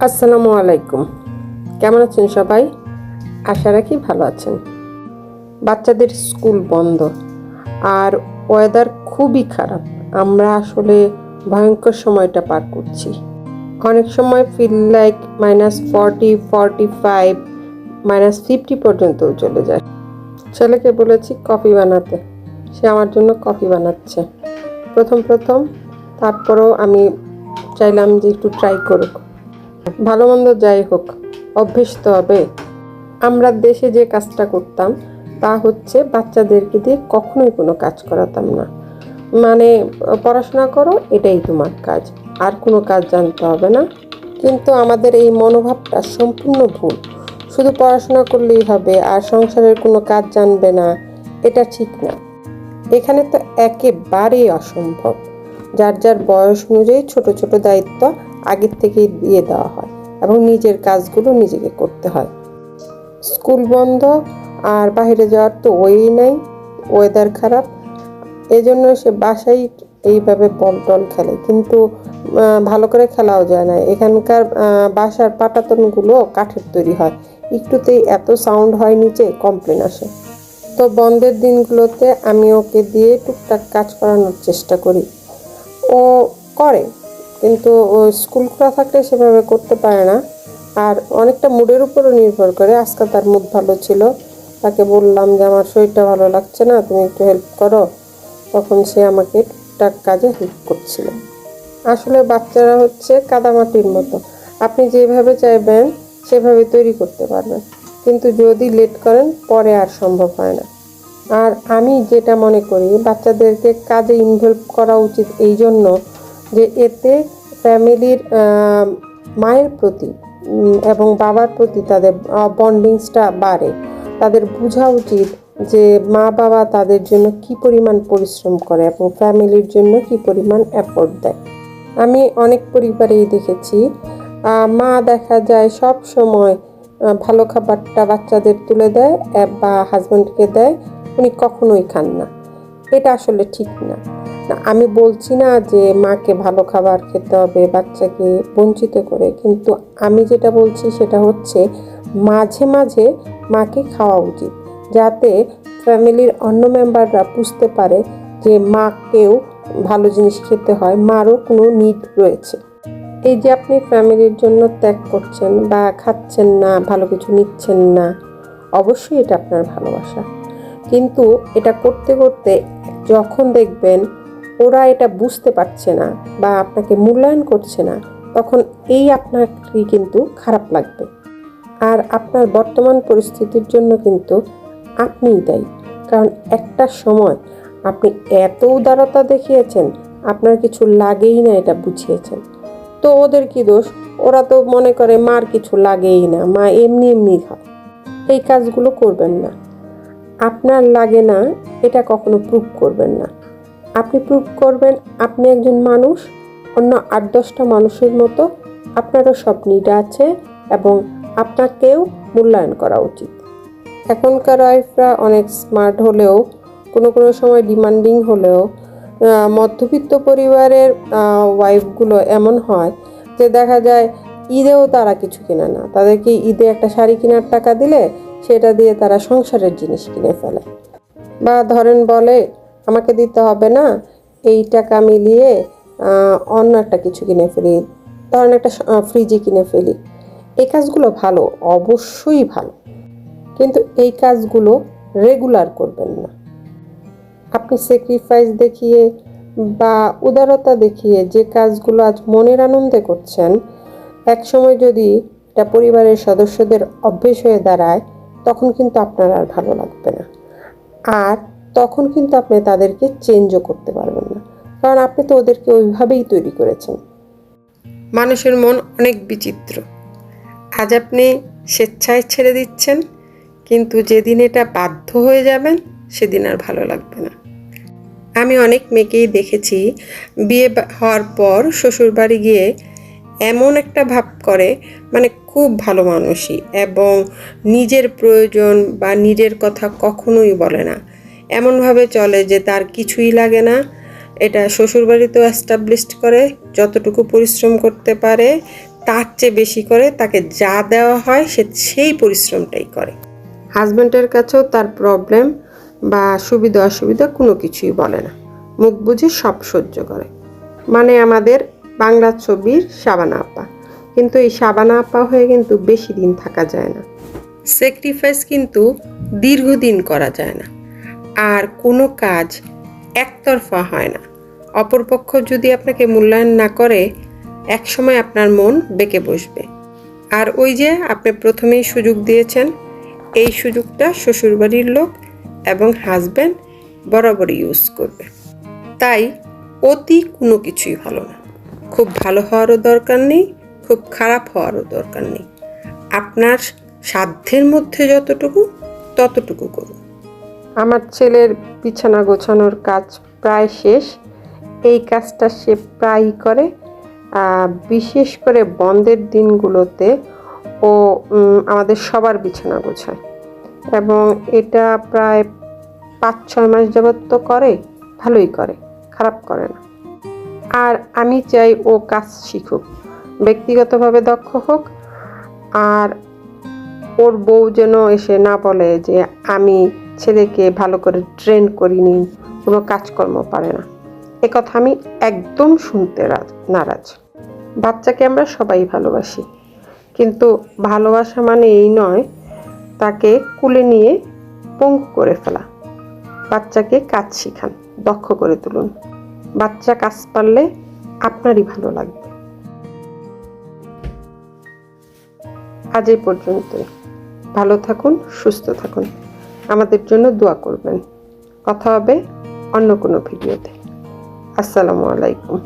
আসসালামু আলাইকুম। কেমন আছেন সবাই? আশা রাখি ভালো আছেন। বাচ্চাদের স্কুল বন্ধ আর ওয়েদার খুবই খারাপ। আমরা আসলে ভয়ঙ্কর সময়টা পার করছি। অনেক সময় feel like minus forty forty five minus fifty পর্যন্তও চলে যায়। ছেলেকে বলেছি কফি বানাতে। সে আমার জন্য কফি বানাচ্ছে। প্রথম প্রথম, তারপরেও আমি চাইলাম যে একটু ট্রাই করুক। ভালো মন্দ যাই হোক অভ্যেস তো হবে। আমরা দেশে যে কাজটা করতাম, তা হচ্ছে বাচ্চাদেরকে দিয়ে কখনোই কোনো কাজ করাতাম না। মানে পড়াশোনা করো, এটাই তোমার কাজ। আর কোনো কাজ জানতে হবে না। কিন্তু আমাদের এই মনোভাবটা সম্পূর্ণ ভুল। শুধু পড়াশোনা করলেই হবে, আর সংসারের কোনো কাজ জানবে না, এটা ঠিক না। এখানে তো একেবারেই অসম্ভব। যার যার বয়স অনুযায়ী ছোট ছোট দায়িত্ব আগের থেকেই দিয়ে দেওয়া হয় এবং নিজের কাজগুলো নিজেকে করতে হয়। স্কুল বন্ধ আর বাইরে যাওয়ার তো ওই নাই ওয়েদার খারাপ। এজন্য সে বাসায় এইভাবে বল টল খেলে। কিন্তু ভালো করে খেলাও যায় না। এখানকার বাসার পাটাতনগুলো কাঠের তৈরি হয়। একটুতেই এত সাউন্ড হয় নিচে কমপ্লেন আসে। তো বন্ধের দিনগুলোতে আমি ওকে দিয়ে টুকটাক কাজ করানোর চেষ্টা করি। ও করে। কিন্তু স্কুল খোলা থাকলে সেভাবে করতে পারে না। আর অনেকটা মুডের উপরও নির্ভর করে। আজকে তার মুড ভালো ছিল। তাকে বললাম যে, আমার শরীরটা ভালো লাগছে না, তুমি একটু হেল্প করো। তখন সে আমাকে টুকটাক কাজে হেল্প করছিল। আসলে বাচ্চারা হচ্ছে কাদামাটির মতো। আপনি যেভাবে চাইবেন, সেভাবে তৈরি করতে পারবেন। কিন্তু যদি লেট করেন, পরে আর সম্ভব হয় না। আর আমি যেটা মনে করি, বাচ্চাদেরকে কাজে ইনভলভ করা উচিত এই জন্য যে এতে ফ্যামিলির মায়ের প্রতি এবং বাবার প্রতি তাদের বন্ডিংসটা বাড়ে। তাদের বোঝা উচিত যে মা বাবা তাদের জন্য কি পরিমাণ পরিশ্রম করে এবং ফ্যামিলির জন্য কি পরিমাণ এফোর্ট দেয়। আমি অনেক পরিবারেই দেখেছি মা দেখা যায় সব সময় ভালো খাবারটা বাচ্চাদের তুলে দেয়, বা হাজব্যান্ডকে দেয়, উনি কখনোই খান না। এটা আসলে ঠিক না। আমি বলছি না যে মাকে ভালো খাবার খেতে হবে, বাচ্চাকে বঞ্চিত করে, কিন্তু আমি যেটা বলছি সেটা হচ্ছে মাঝে মাঝে মাকে খাওয়া উচিত, যাতে ফ্যামিলির অন্য মেম্বাররা বুঝতে পারে যে মাকেও ভালো জিনিস খেতে হয়, মারও কোনো নিড রয়েছে। এই যে আপনি ফ্যামিলির জন্য ত্যাগ করছেন বা খাচ্ছেন না, ভালো কিছু নিচ্ছেন না, অবশ্যই এটা আপনার ভালোবাসা। কিন্তু এটা করতে করতে যখন দেখবেন ওরা এটা বুঝতে পারছে না বা আপনাকে মূল্যায়ন করছে না, তখন এই আপনাকে কিন্তু খারাপ লাগবে। আর আপনার বর্তমান পরিস্থিতির জন্য কিন্তু আপনিই দায়ী। কারণ একটা সময় আপনি এত উদারতা দেখিয়েছেন, আপনার কিছু লাগেই না এটা বুঝিয়েছেন। তো ওদের কি দোষ? ওরা তো মনে করে, মার কিছু লাগেই না, মা এমনি এমনি হয় এই কাজগুলো করবেন না। আপনার লাগে না, এটা কখনো প্রুভ করবেন না। আপনি প্রুভ করবেন, আপনি একজন মানুষ, অন্য আট দশটা মানুষের মতো আপনারও সব নিড আছে এবং আপনাকেও মূল্যায়ন করা উচিত। এখনকার ওয়াইফরা অনেক স্মার্ট হলেও, কোনো কোনো সময় ডিমান্ডিং হলেও মধ্যবিত্ত পরিবারের ওয়াইফগুলো এমন হয় যে দেখা যায় ঈদেও তারা কিছু কেনে না। তাদেরকে ঈদে একটা শাড়ি কেনার টাকা দিলে সেটা দিয়ে তারা সংসারের জিনিস কিনে ফেলে। বা ধরেন বলে, আমাকে দিতে হবে না, এই টাকা মিলিয়ে অন্য একটা কিছু কিনে ফেলি। ধরেন একটা ফ্রিজে কিনে ফেলি। এই কাজগুলো ভালো, অবশ্যই ভালো। কিন্তু এই কাজগুলো রেগুলার করবেন না। আপনি স্যাক্রিফাইস দেখিয়ে বা উদারতা দেখিয়ে যে কাজগুলো আজ মনের আনন্দে করছেন, একসময় যদি এটা পরিবারের সদস্যদের অভ্যেস হয়ে দাঁড়ায় তখন কিন্তু আপনার আর ভালো লাগবে না। আর তখন কিন্তু আপনি তাদেরকে চেঞ্জও করতে পারবেন না। কারণ আপনি তো ওদেরকে ওইভাবেই তৈরি করেছেন। মানুষের মন অনেক বিচিত্র। আজ আপনি স্বেচ্ছায় ছেড়ে দিচ্ছেন, কিন্তু যেদিন এটা বাধ্য হয়ে যাবেন, সেদিন আর ভালো লাগবে না। আমি অনেক মেয়েকেই দেখেছি, বিয়ে হওয়ার পর শ্বশুরবাড়ি গিয়ে এমন একটা ভাব করে মানে খুব ভালো মানুষই এবং নিজের প্রয়োজন বা নিজের কথা কখনোই বলে না। এমনভাবে চলে যে তার কিছুই লাগে না। এটা শ্বশুরবাড়িতেও এস্টাবলিশড করে, যতটুকু পরিশ্রম করতে পারে, তার চেয়ে বেশি করে তাকে যা দেওয়া হয় সে সেই পরিশ্রমটাই করে। হাজব্যান্ডের কাছেও তার প্রবলেম বা সুবিধা অসুবিধা কোনো কিছুই বলে না। মুখ বুঝে সব সহ্য করে। মানে আমাদের বাংলা ছবির সাবানা আপা। কিন্তু এই সাবানা আপা হয়ে কিন্তু বেশি দিন থাকা যায় না। স্যাক্রিফাইস কিন্তু দীর্ঘদিন করা যায় না। আর কোনো কাজ একতরফা হয় না। অপরপক্ষ যদি আপনাকে মূল্যায়ন না করে, একসময় আপনার মন বেঁকে বসবে। আর ওই যে আপনি প্রথমেই সুযোগ দিয়েছেন, এই সুযোগটা শ্বশুরবাড়ির লোক এবং হাজব্যান্ড বরাবর ইউজ করবে। তাই অতি কোনো কিছুই ভালো না। খুব ভালো হওয়ারও দরকার নেই, খুব খারাপ হওয়ারও দরকার নেই। আপনার সাধ্যের মধ্যে যতটুকু, ততটুকু করুন। আমার ছেলের বিছানা গোছানোর কাজ প্রায় শেষ। এই কাজটা সে প্রায়ই করে। বিশেষ করে বন্ধের দিনগুলোতে ও আমাদের সবার বিছানা গোছায়। এবং এটা প্রায় পাঁচ ছয় মাস যাবত তো করে, ভালোই করে, খারাপ করে না। আর আমি চাই ও কাজ শিখুক, ব্যক্তিগতভাবে দক্ষ হোক, আর ওর বউ যেন এসে না বলে যে আমি ছেলেকে ভালো করে ট্রেন করিনি, কোনো কাজকর্ম পারে না। কথা আমি একদম শুনতে নারাজ। বাচ্চাকে আমরা সবাই ভালোবাসি, কিন্তু ভালোবাসা মানে এই নয় তাকে কুলে নিয়ে পঙ্গু করে ফেলা। বাচ্চাকে কাজ শিখান, দক্ষ করে তুলুন। বাচ্চা কাজ পারলে আপনারই ভালো লাগবে। আজ এই পর্যন্ত ভালো থাকুন, সুস্থ থাকুন। আমাদের জন্য দোয়া করবেন। কথা হবে অন্য কোনো ভিডিওতে। আসসালামু আলাইকুম।